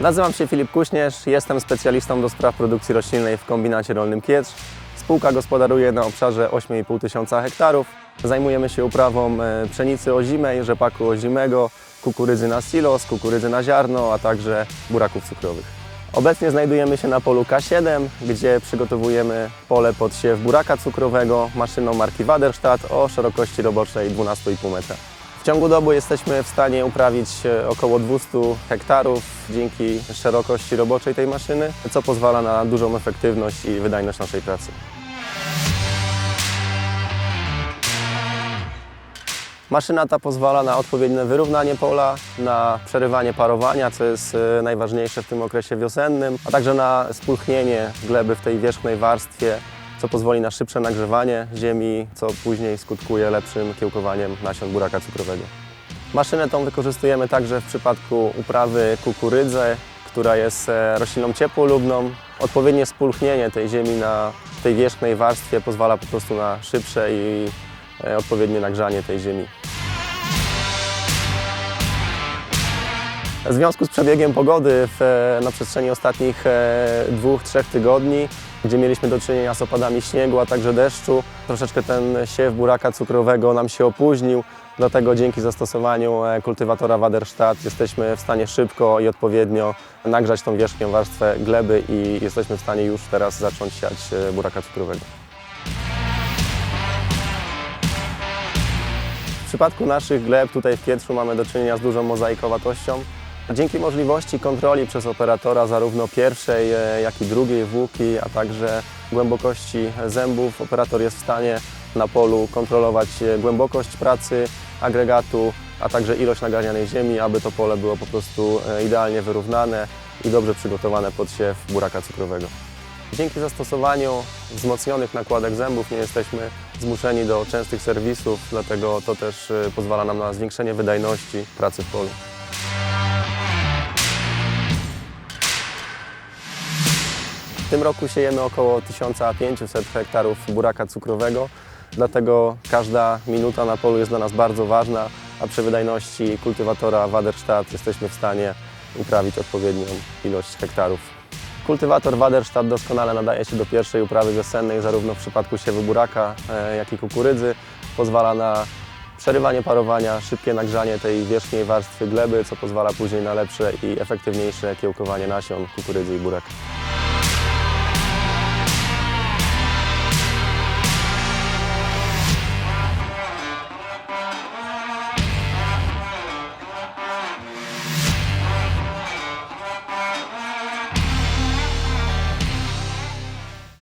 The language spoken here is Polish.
Nazywam się Filip Kuśnierz, jestem specjalistą do spraw produkcji roślinnej w kombinacie rolnym Kietrz. Spółka gospodaruje na obszarze 8,5 tysiąca hektarów. Zajmujemy się uprawą e, pszenicy ozimej, rzepaku ozimego, kukurydzy na silos, kukurydzy na ziarno, a także buraków cukrowych. Obecnie znajdujemy się na polu K7, gdzie przygotowujemy pole pod siew buraka cukrowego maszyną marki Waderstadt o szerokości roboczej 12,5 metra. W ciągu doby jesteśmy w stanie uprawić e, około 200 hektarów dzięki szerokości roboczej tej maszyny, co pozwala na dużą efektywność i wydajność naszej pracy. Maszyna ta pozwala na odpowiednie wyrównanie pola, na przerywanie parowania, co jest e, najważniejsze w tym okresie wiosennym, a także na spulchnienie gleby w tej wierzchnej warstwie, co pozwoli na szybsze nagrzewanie ziemi, co później skutkuje lepszym kiełkowaniem nasion buraka cukrowego. Maszynę tą wykorzystujemy także w przypadku uprawy kukurydzy, która jest e, rośliną ciepłolubną. Odpowiednie spulchnienie tej ziemi na tej wierzchnej warstwie pozwala po prostu na szybsze i e, odpowiednie nagrzanie tej ziemi. W związku z przebiegiem pogody w, e, na przestrzeni ostatnich e, dwóch, trzech tygodni, gdzie mieliśmy do czynienia z opadami śniegu, a także deszczu, troszeczkę ten siew buraka cukrowego nam się opóźnił, dlatego dzięki zastosowaniu e, kultywatora Waderstadt jesteśmy w stanie szybko i odpowiednio nagrzać tą wierzchnią warstwę gleby i jesteśmy w stanie już teraz zacząć siać buraka cukrowego. W przypadku naszych gleb tutaj w Pietrzu mamy do czynienia z dużą mozaikowatością. Dzięki możliwości kontroli przez operatora zarówno pierwszej, e, jak i drugiej włóki, a także głębokości zębów, operator jest w stanie na polu kontrolować e, głębokość pracy agregatu, a także ilość naganianej ziemi, aby to pole było po prostu e, idealnie wyrównane i dobrze przygotowane pod siew buraka cukrowego. Dzięki zastosowaniu wzmocnionych nakładek zębów nie jesteśmy zmuszeni do częstych serwisów, dlatego to też pozwala nam na zwiększenie wydajności pracy w polu. W tym roku siejemy około 1500 hektarów buraka cukrowego, dlatego każda minuta na polu jest dla nas bardzo ważna, a przy wydajności kultywatora Waderstadt jesteśmy w stanie uprawić odpowiednią ilość hektarów. Kultywator Waderstadt doskonale nadaje się do pierwszej uprawy wiosennej, zarówno w przypadku siewu buraka, e, jak i kukurydzy. Pozwala na przerywanie parowania, szybkie nagrzanie tej wierzchniej warstwy gleby, co pozwala później na lepsze i efektywniejsze kiełkowanie nasion kukurydzy i buraka.